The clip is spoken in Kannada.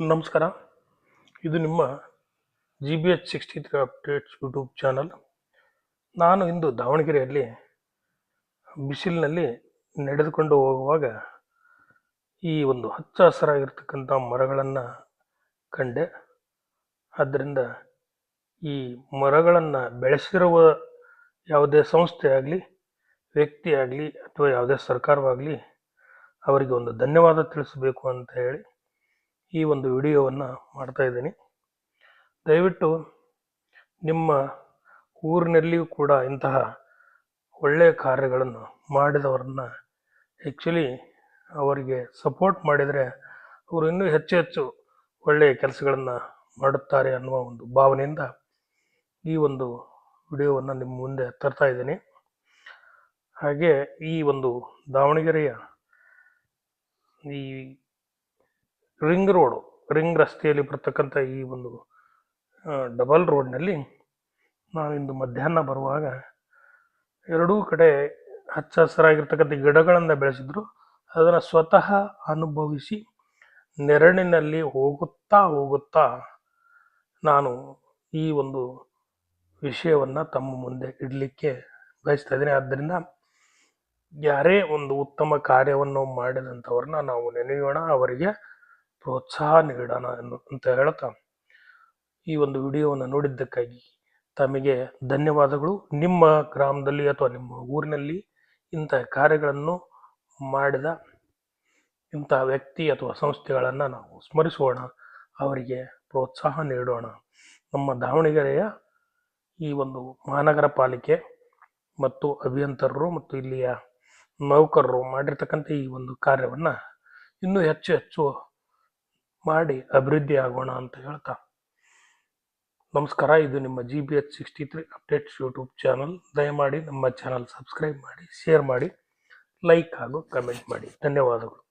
ನಮಸ್ಕಾರ. ಇದು ನಿಮ್ಮ G B H sixty three updates YouTube channel ನಾನು ಇಂದು ದಾವಣಗೆರೆಯಲ್ಲಿ ಬಿಸಿಲಿನಲ್ಲಿ ನಡೆದುಕೊಂಡು ಹೋಗುವಾಗ ಈ ಒಂದು ಹಚ್ಚ ಹಸಿರಾಗಿರ್ತಕ್ಕಂಥ ಮರಗಳನ್ನು ಕಂಡೆ. ಆದ್ದರಿಂದ ಈ ಮರಗಳನ್ನು ಬೆಳೆಸಿರುವ ಯಾವುದೇ ಸಂಸ್ಥೆ ಆಗಲಿ, ವ್ಯಕ್ತಿ ಆಗಲಿ, ಅಥವಾ ಯಾವುದೇ ಸರ್ಕಾರವಾಗಲಿ ಅವರಿಗೆ ಒಂದು ಧನ್ಯವಾದ ತಿಳಿಸಬೇಕು ಅಂತ ಹೇಳಿ ಈ ಒಂದು ವಿಡಿಯೋವನ್ನು ಮಾಡ್ತಾ ಇದ್ದೀನಿ. ದಯವಿಟ್ಟು ನಿಮ್ಮ ಊರಿನಲ್ಲಿಯೂ ಕೂಡ ಇಂತಹ ಒಳ್ಳೆಯ ಕಾರ್ಯಗಳನ್ನು ಮಾಡಿದವರನ್ನ ಆ್ಯಕ್ಚುಲಿ ಅವರಿಗೆ ಸಪೋರ್ಟ್ ಮಾಡಿದರೆ ಅವರು ಇನ್ನೂ ಹೆಚ್ಚು ಹೆಚ್ಚು ಒಳ್ಳೆಯ ಕೆಲಸಗಳನ್ನು ಮಾಡುತ್ತಾರೆ ಅನ್ನುವ ಒಂದು ಭಾವನೆಯಿಂದ ಈ ಒಂದು ವಿಡಿಯೋವನ್ನು ನಿಮ್ಮ ಮುಂದೆ ತರ್ತಾ ಇದ್ದೀನಿ. ಹಾಗೆ ಈ ಒಂದು ದಾವಣಗೆರೆಯ ಈ ರಿಂಗ್ ರೋಡು, ರಿಂಗ್ ರಸ್ತೆಯಲ್ಲಿ ಬರ್ತಕ್ಕಂಥ ಈ ಒಂದು ಡಬಲ್ ರೋಡ್ನಲ್ಲಿ ನಾವಿಂದು ಮಧ್ಯಾಹ್ನ ಬರುವಾಗ ಎರಡೂ ಕಡೆ ಹಚ್ಚ ಹಸಿರಾಗಿರ್ತಕ್ಕಂಥ ಗಿಡಗಳನ್ನು ಬೆಳೆಸಿದ್ರು. ಅದನ್ನು ಸ್ವತಃ ಅನುಭವಿಸಿ ನೆರಳಿನಲ್ಲಿ ಹೋಗುತ್ತಾ ಹೋಗುತ್ತಾ ನಾನು ಈ ಒಂದು ವಿಷಯವನ್ನು ತಮ್ಮ ಮುಂದೆ ಇಡಲಿಕ್ಕೆ ಬಯಸ್ತಾ ಇದ್ದೀನಿ. ಆದ್ದರಿಂದ ಯಾರೇ ಒಂದು ಉತ್ತಮ ಕಾರ್ಯವನ್ನು ಮಾಡಿದಂಥವ್ರನ್ನ ನಾವು ನೆನೆಯೋಣ. ಅವರಿಗೆ ಪ್ರೋತ್ಸಾಹ ನೀಡೋಣ ಎನ್ನು ಅಂತ ಹೇಳ್ತಾ ಈ ಒಂದು ವಿಡಿಯೋವನ್ನು ನೋಡಿದ್ದಕ್ಕಾಗಿ ತಮಗೆ ಧನ್ಯವಾದಗಳು. ನಿಮ್ಮ ಗ್ರಾಮದಲ್ಲಿ ಅಥವಾ ನಿಮ್ಮ ಊರಿನಲ್ಲಿ ಇಂಥ ಕಾರ್ಯಗಳನ್ನು ಮಾಡಿದ ಇಂಥ ವ್ಯಕ್ತಿ ಅಥವಾ ಸಂಸ್ಥೆಗಳನ್ನು ನಾವು ಸ್ಮರಿಸೋಣ. ಅವರಿಗೆ ಪ್ರೋತ್ಸಾಹ ನೀಡೋಣ. ನಮ್ಮ ದಾವಣಗೆರೆಯ ಈ ಒಂದು ಮಹಾನಗರ ಪಾಲಿಕೆ ಮತ್ತು ಅಭಿಯಂತರರು ಮತ್ತು ಇಲ್ಲಿಯ ನೌಕರರು ಮಾಡಿರ್ತಕ್ಕಂಥ ಈ ಒಂದು ಕಾರ್ಯವನ್ನು ಇನ್ನೂ ಹೆಚ್ಚು ಹೆಚ್ಚು ಮಾಡಿ ಅಭಿವೃದ್ಧಿ ಆಗೋಣ ಅಂತ ಹೇಳ್ತಾ. ನಮಸ್ಕಾರ, ಇದು ನಿಮ್ಮ G B H sixty three updates YouTube channel ದಯಮಾಡಿ ನಮ್ಮ ಚಾನಲ್ ಸಬ್ಸ್ಕ್ರೈಬ್ ಮಾಡಿ ಶೇರ್ ಮಾಡಿ ಲೈಕ್ ಹಾಗೂ ಕಮೆಂಟ್ ಮಾಡಿ. ಧನ್ಯವಾದಗಳು.